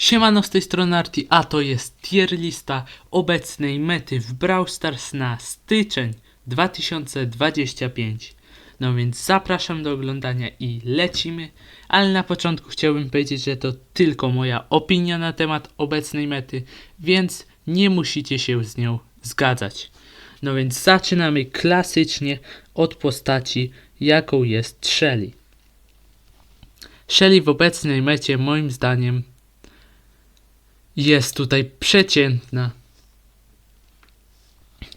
Siemano z tej strony Arti, a to jest tier lista obecnej mety w Brawl Stars na styczeń 2025. No więc zapraszam do oglądania i lecimy, ale na początku chciałbym powiedzieć, że to tylko moja opinia na temat obecnej mety, więc nie musicie się z nią zgadzać. No więc zaczynamy klasycznie od postaci, jaką jest Shelly. Shelly w obecnej mecie moim zdaniem jest tutaj przeciętna.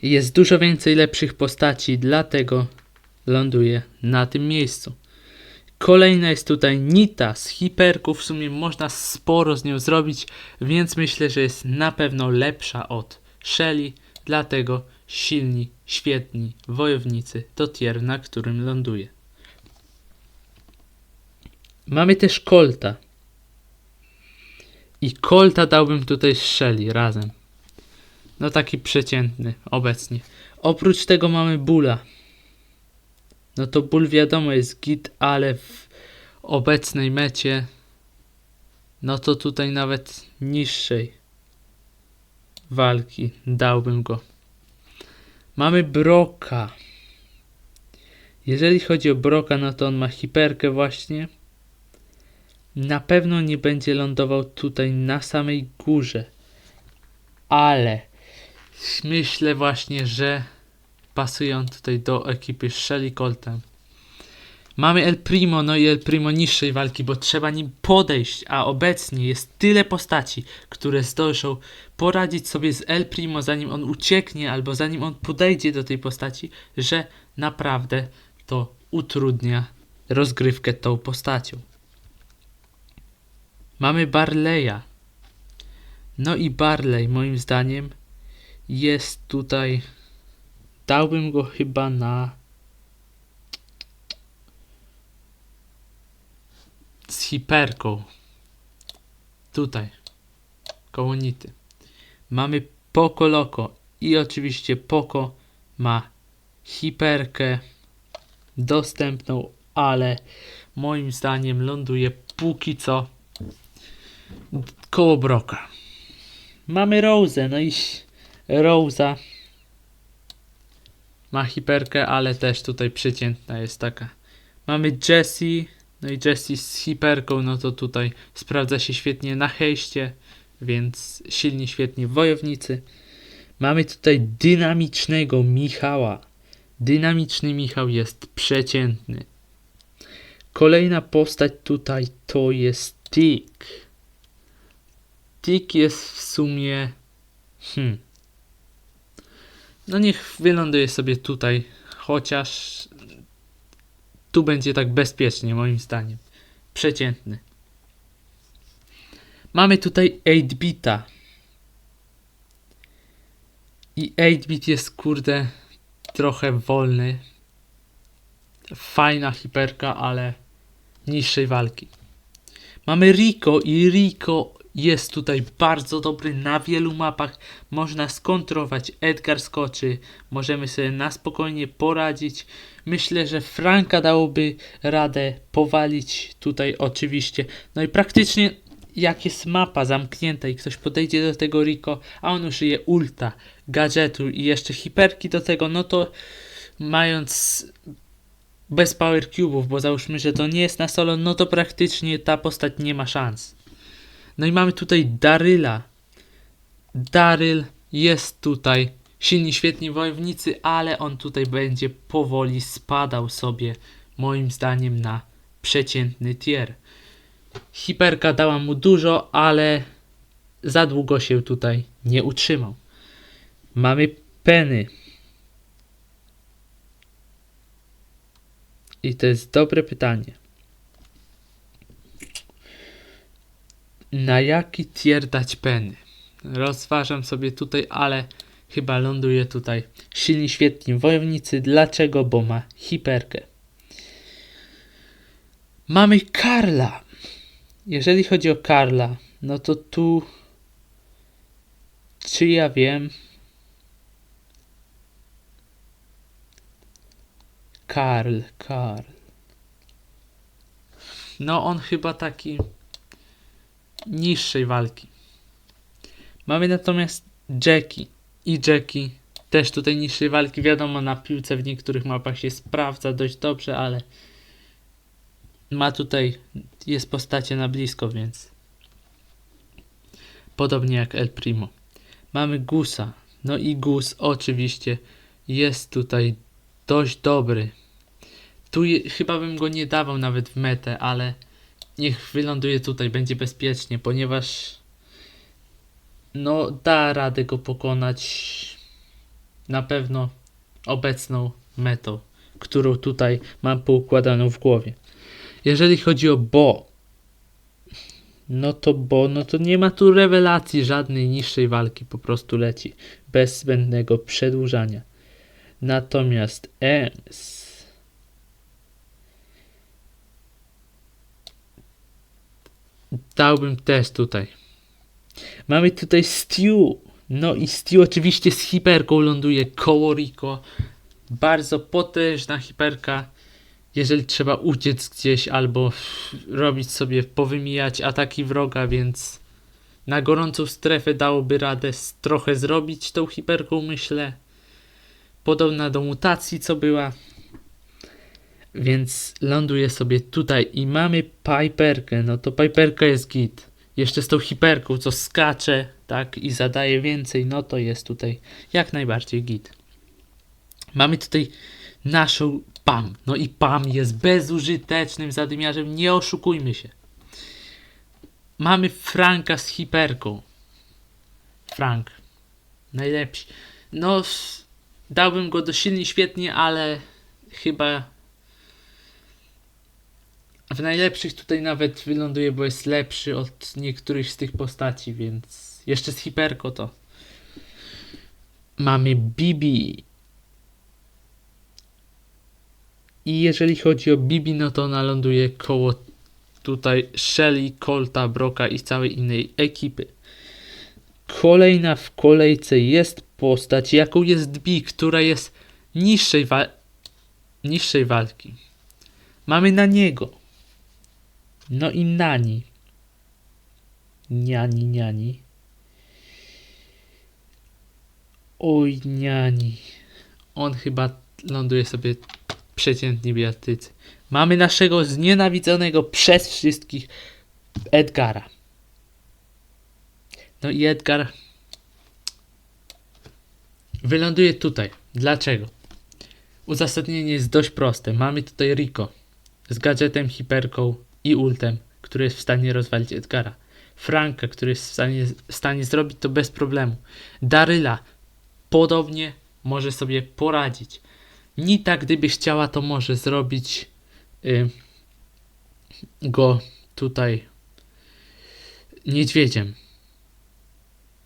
Jest dużo więcej lepszych postaci, dlatego ląduje na tym miejscu. Kolejna jest tutaj Nita z hiperków. W sumie można sporo z nią zrobić, więc myślę, że jest na pewno lepsza od Shelly. Dlatego silni, świetni wojownicy to tier, na którym ląduje. Mamy też Colta. I Colta dałbym tutaj Shelly razem. No taki przeciętny obecnie. Oprócz tego mamy Bula. No to Bull wiadomo jest git, ale w obecnej mecie no to tutaj nawet niższej walki dałbym go. Mamy Broka. Jeżeli chodzi o Broka, no to on ma hiperkę właśnie. Na pewno nie będzie lądował tutaj na samej górze. Ale myślę właśnie, że pasują tutaj do ekipy Shelly Coltem. Mamy El Primo, no i El Primo niższej walki, bo trzeba nim podejść, a obecnie jest tyle postaci, które zdążą poradzić sobie z El Primo, zanim on ucieknie, albo zanim on podejdzie do tej postaci, że naprawdę to utrudnia rozgrywkę tą postacią. Mamy Barleya. No i Barley, moim zdaniem, jest tutaj. Dałbym go chyba na. Z hiperką. Tutaj. Koło nity. Mamy Poco Loco. I oczywiście Poco ma hiperkę dostępną, ale moim zdaniem ląduje póki co koło Broka. Mamy Rose, no i Rosa ma hiperkę, ale też tutaj przeciętna jest taka. Mamy Jessie, no i Jessie z hiperką, no to tutaj sprawdza się świetnie na hejście, więc silni świetnie wojownicy. Mamy tutaj dynamicznego Michała. Dynamiczny Michał jest przeciętny. Kolejna postać tutaj to jest Tick. Tick jest w sumie. Hmm. No niech wyląduje sobie tutaj, chociaż tu będzie tak bezpiecznie, moim zdaniem. Przeciętny. Mamy tutaj 8-bita. I 8-bit jest kurde trochę wolny. Fajna hiperka, ale niższej walki. Mamy Rico i Rico jest tutaj bardzo dobry na wielu mapach. Można skontrować, Edgar skoczy, możemy sobie na spokojnie poradzić. Myślę, że Franka dałoby radę powalić tutaj oczywiście. No i praktycznie jak jest mapa zamknięta i ktoś podejdzie do tego Rico, a on użyje ulta, gadżetu i jeszcze hiperki do tego, no to mając bez power cube'ów, bo załóżmy, że to nie jest na solo, no to praktycznie ta postać nie ma szans. No i mamy tutaj Daryla. Daryl jest tutaj. Silni, świetni wojownicy, ale on tutaj będzie powoli spadał sobie, moim zdaniem, na przeciętny tier. Hiperka dała mu dużo, ale za długo się tutaj nie utrzymał. Mamy Penny. I to jest dobre pytanie. Na jaki tier dać Penny? Rozważam sobie tutaj, ale chyba ląduje tutaj. Silni, świetni wojownicy. Dlaczego? Bo ma hiperkę. Mamy Karla. Jeżeli chodzi o Karla, no to tu. Czy ja wiem? Karl, Karl. No on chyba taki niższej walki. Mamy natomiast Jackie i Jackie też tutaj niższej walki. Wiadomo, na piłce w niektórych mapach się sprawdza dość dobrze, ale ma tutaj, jest postacie na blisko, więc podobnie jak El Primo. Mamy Gusa. No i Gus oczywiście jest tutaj dość dobry. Tu je, chyba bym go nie dawał nawet w metę, ale niech wyląduje tutaj, będzie bezpiecznie, ponieważ no da radę go pokonać na pewno obecną metą, którą tutaj mam poukładaną w głowie. Jeżeli chodzi o Bo, no to Bo, no to nie ma tu rewelacji żadnej niższej walki, po prostu leci bez zbędnego przedłużania. Natomiast Ems dałbym też tutaj. Mamy tutaj Stew. No i Stew oczywiście z hiperką ląduje koło Rico. Bardzo potężna hiperka. Jeżeli trzeba uciec gdzieś albo robić sobie, powymijać ataki wroga, więc na gorącą strefę dałoby radę trochę zrobić tą hiperką, myślę. Podobna do mutacji, co była. Więc ląduje sobie tutaj i mamy Piperkę. No to Piperka jest git. Jeszcze z tą hiperką, co skacze, tak, i zadaje więcej, no to jest tutaj jak najbardziej git. Mamy tutaj naszą PAM. No i PAM jest bezużytecznym zadymiarzem, nie oszukujmy się. Mamy Franka z hiperką. Frank. Najlepszy. No, dałbym go do silni świetnie, ale chyba w najlepszych tutaj nawet wyląduje, bo jest lepszy od niektórych z tych postaci, więc jeszcze z hiperko to. Mamy Bibi. I jeżeli chodzi o Bibi, no to ona ląduje koło tutaj Shelly, Colta, Broka i całej innej ekipy. Kolejna w kolejce jest postać, jaką jest Bi, która jest niższej, wa- niższej walki. Mamy na niego. No i Nani. Niani, niani. Oj, niani. On chyba ląduje sobie przeciętnie biatycy. Mamy naszego znienawidzonego przez wszystkich Edgara. No i Edgar wyląduje tutaj. Dlaczego? Uzasadnienie jest dość proste. Mamy tutaj Rico z gadżetem, hiperką i ultem, który jest w stanie rozwalić Edgara. Franka, który jest w stanie, w stanie zrobić to bez problemu. Daryla podobnie może sobie poradzić. Nita, gdyby chciała, to może zrobić y, go tutaj niedźwiedziem.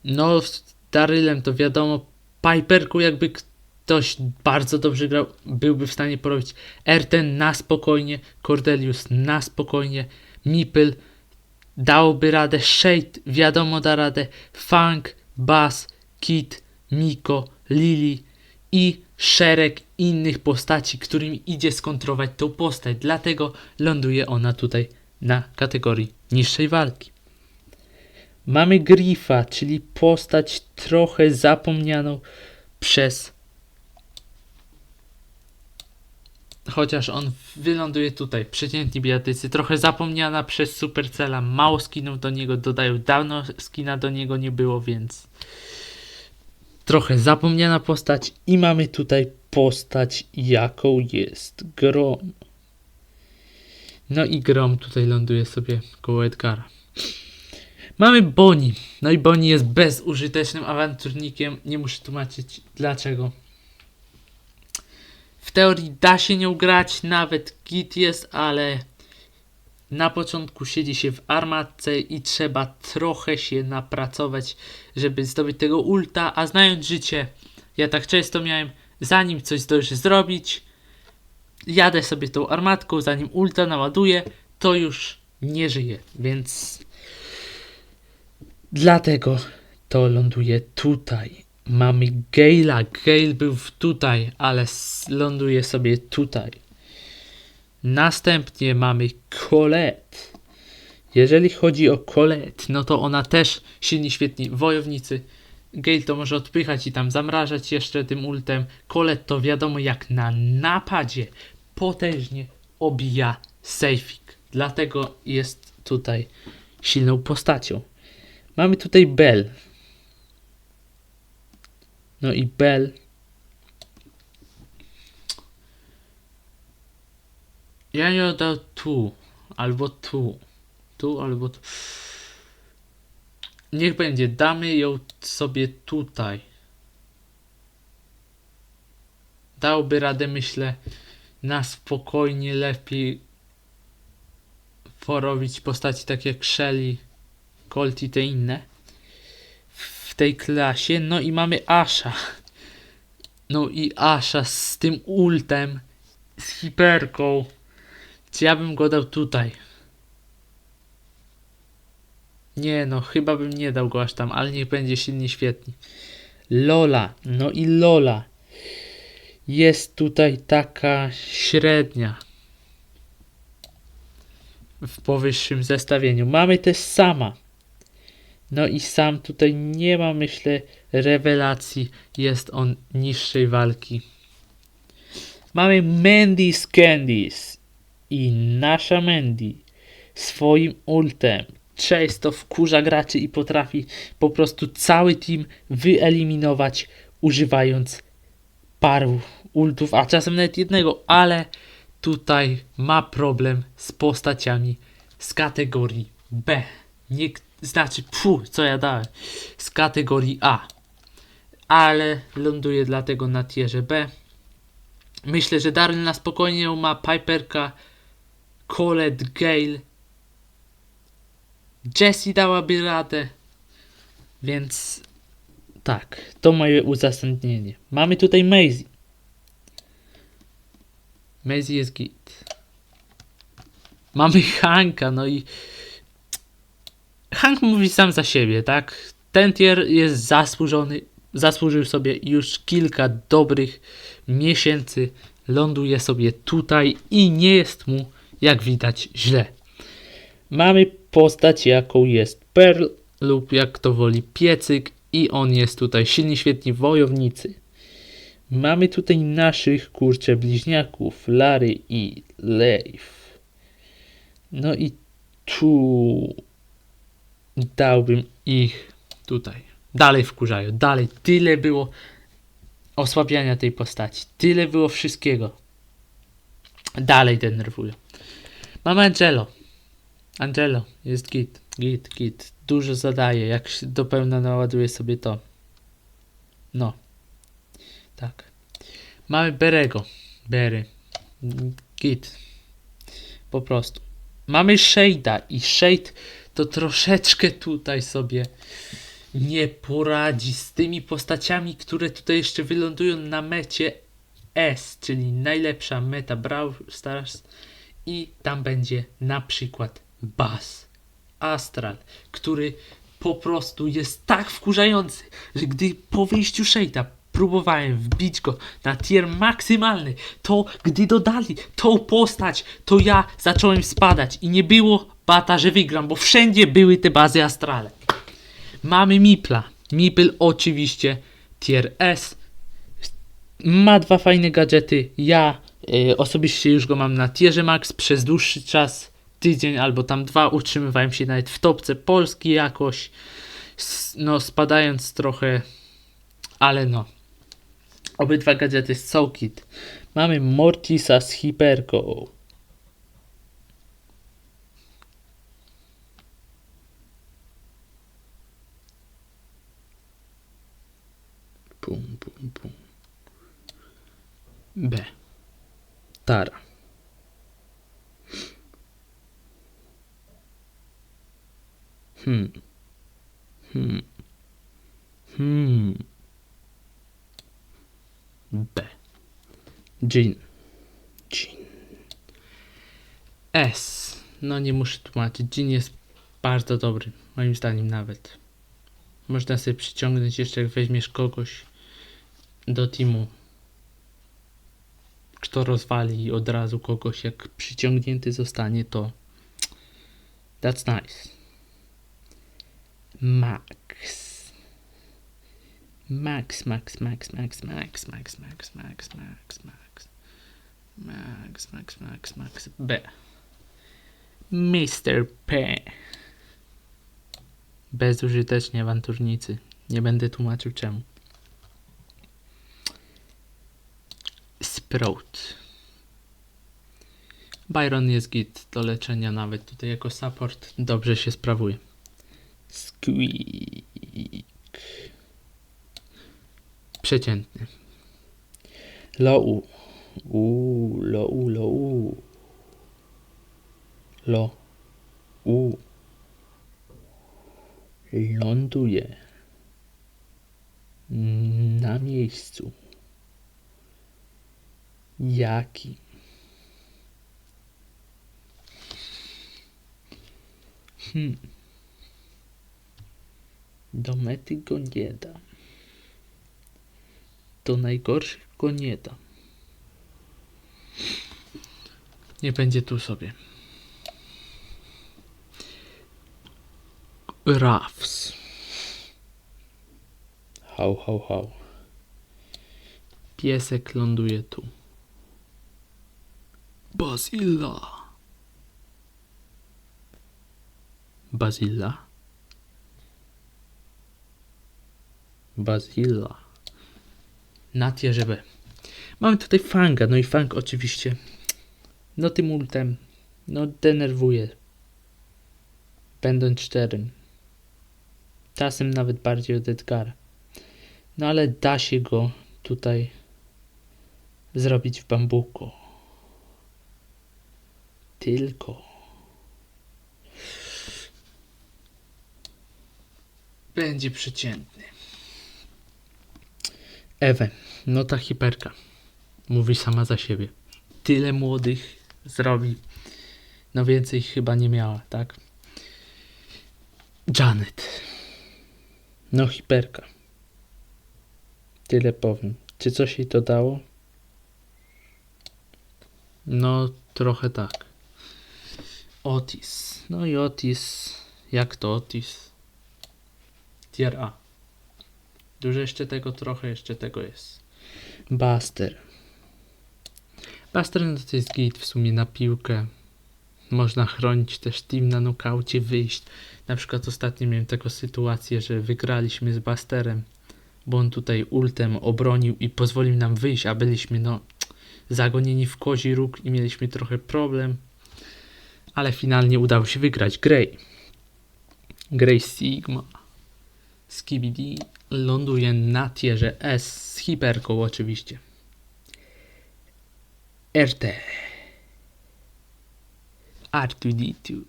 No, z Darylem to wiadomo. Piperku, jakby ktoś bardzo dobrze grał, byłby w stanie porobić. Erten na spokojnie, Cordelius na spokojnie, Mipel dałoby radę, Shade wiadomo da radę, Funk, Bass, Kit, Miko, Lily i szereg innych postaci, którymi idzie skontrować tą postać. Dlatego ląduje ona tutaj na kategorii niższej walki. Mamy Griffa, czyli postać trochę zapomnianą przez. Chociaż on wyląduje tutaj, przeciętni bijatycy, trochę zapomniana przez Supercella, mało skinów do niego dodają, dawno skina do niego nie było, więc trochę zapomniana postać i mamy tutaj postać jaką jest Grom. No i Grom tutaj ląduje sobie koło Edgara. Mamy Boni. No i Boni jest bezużytecznym awanturnikiem. Nie muszę tłumaczyć dlaczego. Teorii da się nią grać, nawet git jest, ale na początku siedzi się w armatce i trzeba trochę się napracować, żeby zdobyć tego ulta, a znając życie, ja tak często miałem, zanim coś zdążę zrobić, jadę sobie tą armatką, zanim ulta naładuję, to już nie żyję, więc dlatego to ląduje tutaj. Mamy Gale'a, Gale był tutaj, ale ląduje sobie tutaj. Następnie mamy Colette. Jeżeli chodzi o Colette, no to ona też silni, świetni wojownicy. Gale to może odpychać i tam zamrażać jeszcze tym ultem. Colette to wiadomo jak na napadzie potężnie obija Sejfik. Dlatego jest tutaj silną postacią. Mamy tutaj Bell. No i Bell. Ja nie oddał tu, albo tu, tu, albo tu. Niech będzie, damy ją sobie tutaj. Dałby radę, myślę, na spokojnie lepiej porobić postaci takie jak Shelly, Colt i te inne tej klasie. No i mamy Asha. No i Asha z tym ultem, z hiperką. Czy ja bym go dał tutaj? Nie no, chyba bym nie dał go aż tam, ale niech będzie silnie świetni. Lola, no i Lola jest tutaj taka średnia w powyższym zestawieniu. Mamy też sama. No i sam tutaj nie ma, myślę, rewelacji. Jest on niższej walki. Mamy Mandy z Candice i nasza Mandy swoim ultem często wkurza graczy i potrafi po prostu cały team wyeliminować używając paru ultów, a czasem nawet jednego, ale tutaj ma problem z postaciami z kategorii B. Nie, znaczy, pu, co ja dałem, z kategorii A. Ale ląduje dlatego na tierze B. Myślę, że Darren na spokojnie ma Piperka, Colette, Gale. Jessie dałaby radę. Więc tak, to moje uzasadnienie. Mamy tutaj Maisie. Maisie jest git. Mamy Hanka, no i Hank mówi sam za siebie, tak? Ten tier jest zasłużony, zasłużył sobie już kilka dobrych miesięcy. Ląduje sobie tutaj i nie jest mu, jak widać, źle. Mamy postać, jaką jest Pearl lub jak to woli piecyk i on jest tutaj silni, świetni wojownicy. Mamy tutaj naszych kurcze bliźniaków Larry i Leif. No i tu dałbym ich tutaj. Dalej wkurzają, dalej. Tyle było osłabiania tej postaci. Tyle było wszystkiego. Dalej denerwują. Mamy Angelo. Angelo jest git, git, git. Dużo zadaje, jak się do pełna naładuje sobie to. No. Tak. Mamy Berego. Bery. Git. Po prostu. Mamy Shade'a i Shade to troszeczkę tutaj sobie nie poradzi z tymi postaciami, które tutaj jeszcze wylądują na mecie S, czyli najlepsza meta Brawl Stars. I tam będzie na przykład Buzz Astral, który po prostu jest tak wkurzający, że gdy po wyjściu Shade'a próbowałem wbić go na tier maksymalny, to gdy dodali tą postać, to ja zacząłem spadać i nie było bata, że wygram, bo wszędzie były te bazy astrale. Mamy Mipla. Mipl oczywiście tier S. Ma dwa fajne gadżety. Ja y, osobiście już go mam na tierze max przez dłuższy czas, tydzień albo tam dwa, utrzymywałem się nawet w topce Polski jakoś. No spadając trochę, ale no. Obydwa gadżety są kit. Mamy Mortisa z hiperką. B. Tara. Hmm. Hmm. Hmm. B. Jean. Jean. S. No nie muszę tłumaczyć. Jean jest bardzo dobry. Moim zdaniem nawet. Można sobie przyciągnąć jeszcze jak weźmiesz kogoś do teamu. Kto rozwali od razu kogoś, jak przyciągnięty zostanie, to That's nice. Max. Max, Max, Max, Max, Max, Max, Max, Max, Max, Max. Max, Max, Max, Max, B. Mr. P. Bezużyteczni awanturnicy. Nie będę tłumaczył czemu. Sprout. Byron jest git do leczenia nawet tutaj jako support. Dobrze się sprawuje. Squeak. Przeciętny. Low. Uuu, low, low. Lo. U. Ląduje. Na miejscu. Jaki? Hmm. Do mety go nie da. Do najgorszych go nie da. Nie będzie tu sobie. Rafs. Hał, hał, hał. Piesek ląduje tu. Bazilla. Bazilla. Bazilla. Na tierze Mamy tutaj fanga, no i fang oczywiście. No tym ultem. No denerwuje. Będąc szczerym. Czasem nawet bardziej od Edgara. No ale da się go tutaj zrobić w bambuko. Tylko. Będzie przeciętny. Ewe, no ta hiperka. Mówi sama za siebie. Tyle młodych zrobi. No więcej chyba nie miała, tak? Janet. No hiperka. Tyle powiem. Czy coś jej to dało? No, trochę tak. Otis. No i Otis. Jak to Otis? Tier A. Dużo jeszcze tego, trochę jeszcze tego jest. Buster. Buster no to jest git w sumie na piłkę. Można chronić też team na nokaucie, wyjść. Na przykład ostatnio miałem taką sytuację, że wygraliśmy z Busterem, bo on tutaj ultem obronił i pozwolił nam wyjść, a byliśmy no zagonieni w kozi róg i mieliśmy trochę problem. Ale finalnie udało się wygrać. Grey. Grey Sigma. Skibidi ląduje na tierze S z hiperką oczywiście. RT. R2D2.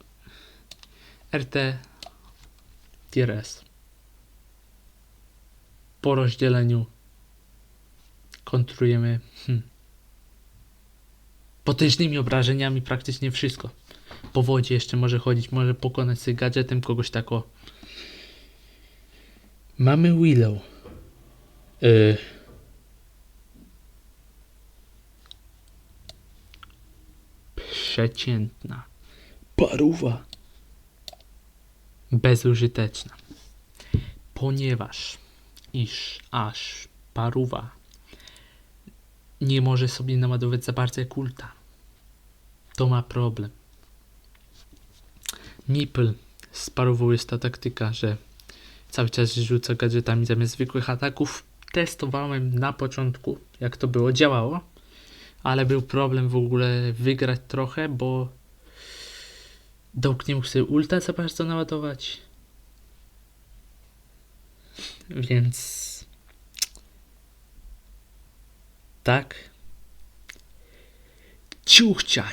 RT tier S. Po rozdzieleniu kontrujemy hmm, potężnymi obrażeniami praktycznie wszystko. Po wodzie jeszcze może chodzić, może pokonać sobie gadżetem kogoś takiego Mamy Willow. Y Przeciętna. Paruwa. Bezużyteczna. Ponieważ iż aż paruwa nie może sobie naładować za bardzo jak ulta. To ma problem. Nipple ta taktyka, że cały czas rzuca gadżetami zamiast zwykłych ataków. Testowałem na początku, jak to było, działało, ale był problem w ogóle wygrać trochę, bo Dołk nie mógł sobie ulta za bardzo naładować. Więc tak. Ciuchcia.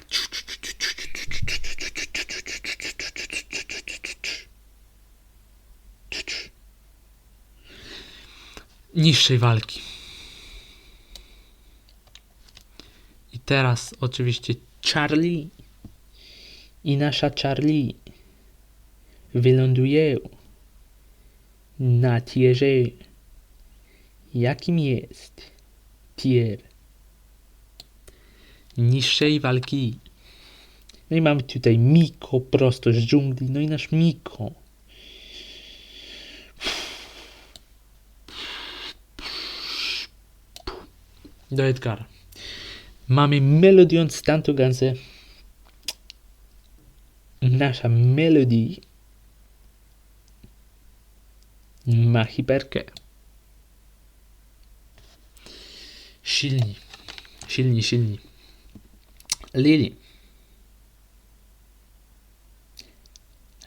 Niższej walki. I teraz oczywiście Charlie i nasza Charlie wyląduje na tierze, jakim jest tier niższej walki. No i mamy tutaj Miko prosto z dżungli. No i nasz Miko. do Edgara. Mamy melodię stantugance. Mhm. Nasza melodii ma hiperkę. Silni, silni, silni. Lili.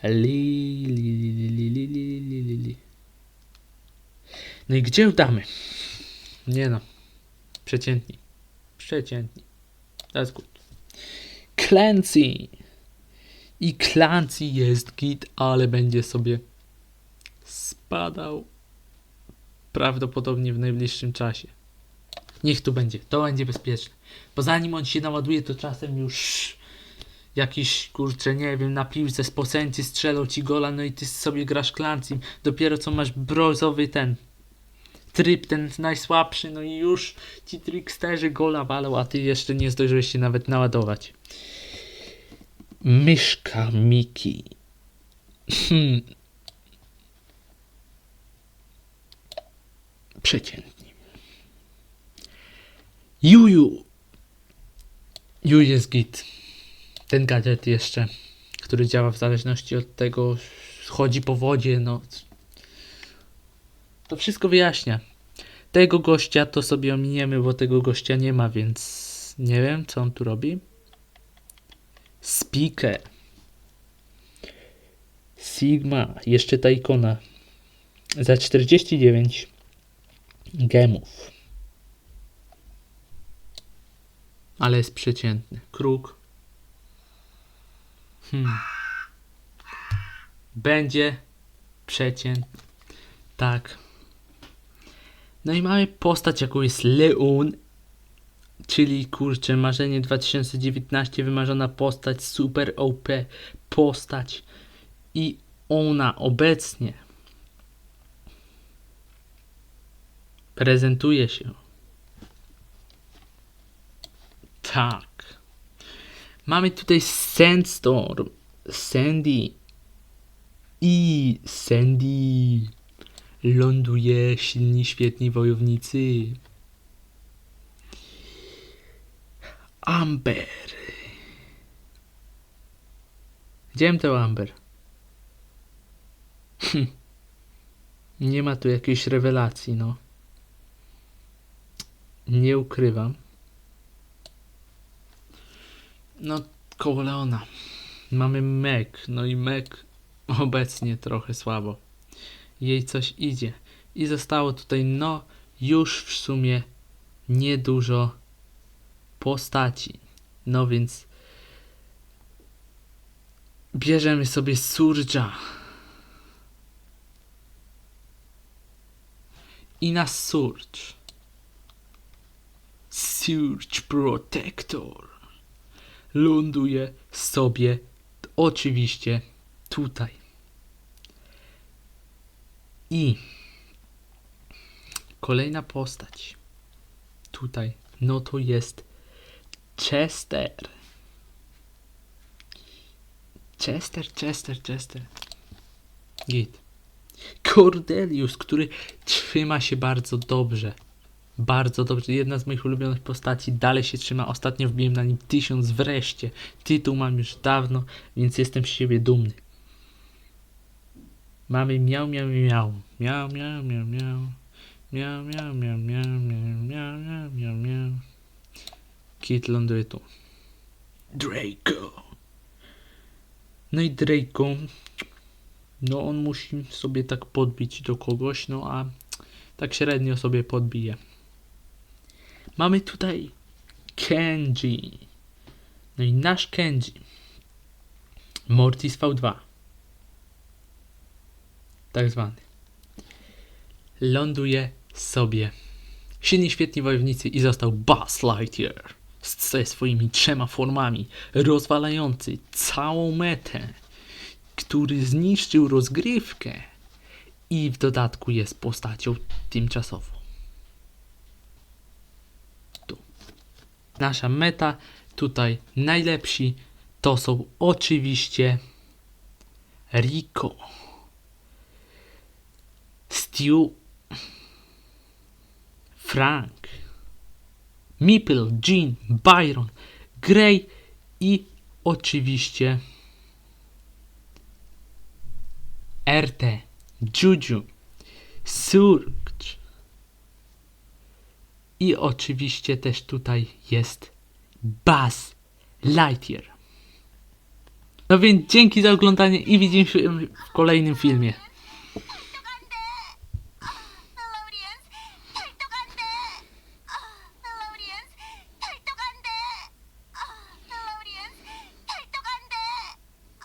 Lili, lili, lili, lili, lili. No i gdzie damy? Nie no. Przeciętni. Przeciętni. That's good. Clancy. I Clancy jest git, ale będzie sobie spadał prawdopodobnie w najbliższym czasie. Niech tu będzie, to będzie bezpieczne. Bo zanim on się naładuje, to czasem już jakiś, kurczę, nie wiem, na piłce z posenci strzelał ci gola, no i ty sobie grasz klancim. Dopiero co masz brązowy ten tryb, ten najsłabszy, no i już ci tricksterzy gola walą, a ty jeszcze nie zdążyłeś się nawet naładować. Myszka Miki. Hmm. Przeciętni. Juju. Juju jest git. Ten gadżet jeszcze, który działa w zależności od tego, chodzi po wodzie, no. To wszystko wyjaśnia. Tego gościa to sobie ominiemy, bo tego gościa nie ma, więc nie wiem, co on tu robi. Speaker. Sigma, jeszcze ta ikona. Za 49 gemów. Ale jest przeciętny. Kruk. Hmm. Będzie przeciętny. Tak. No i mamy postać, jaką jest Leon. Czyli kurczę, marzenie 2019, wymarzona postać, super OP postać. I ona obecnie prezentuje się. Tak. Mamy tutaj Sandstorm, Sandy i Sandy. Ląduje silni, świetni wojownicy. Amber. Gdzie to Amber? Hm. Nie ma tu jakiejś rewelacji, no. Nie ukrywam. No, koło Leona. Mamy Meg, no i Meg obecnie trochę słabo. Jej coś idzie. I zostało tutaj, no, już w sumie niedużo postaci. No więc bierzemy sobie Surge'a. I na Surge. Surge Protector. Ląduje sobie oczywiście tutaj. I kolejna postać tutaj, no to jest Chester. Chester, Chester, Chester. Git. Cordelius, który trzyma się bardzo dobrze. Bardzo dobrze. Jedna z moich ulubionych postaci. Dalej się trzyma. Ostatnio wbiłem na nim tysiąc wreszcie. Tytuł mam już dawno, więc jestem z siebie dumny. Mamy miał, miał, miał. Miał, miał, miał, miał. Miał, miał, miał, miał, miał, miał, miał, miał, miał. Kit ląduje tu. Draco. No i Draco. No on musi sobie tak podbić do kogoś, no a tak średnio sobie podbije. Mamy tutaj Kenji. No i nasz Kenji. Mortis V2. Tak zwany. Ląduje sobie. Silni, świetni wojownicy i został Buzz Lightyear ze swoimi trzema formami, rozwalający całą metę, który zniszczył rozgrywkę i w dodatku jest postacią tymczasową. Tu. Nasza meta, tutaj najlepsi to są oczywiście Rico, Stu, Frank, Meeple, Jean, Byron, Gray i oczywiście RT, Juju, Surge. I oczywiście też tutaj jest Buzz Lightyear. No więc dzięki za oglądanie i widzimy się w kolejnym filmie.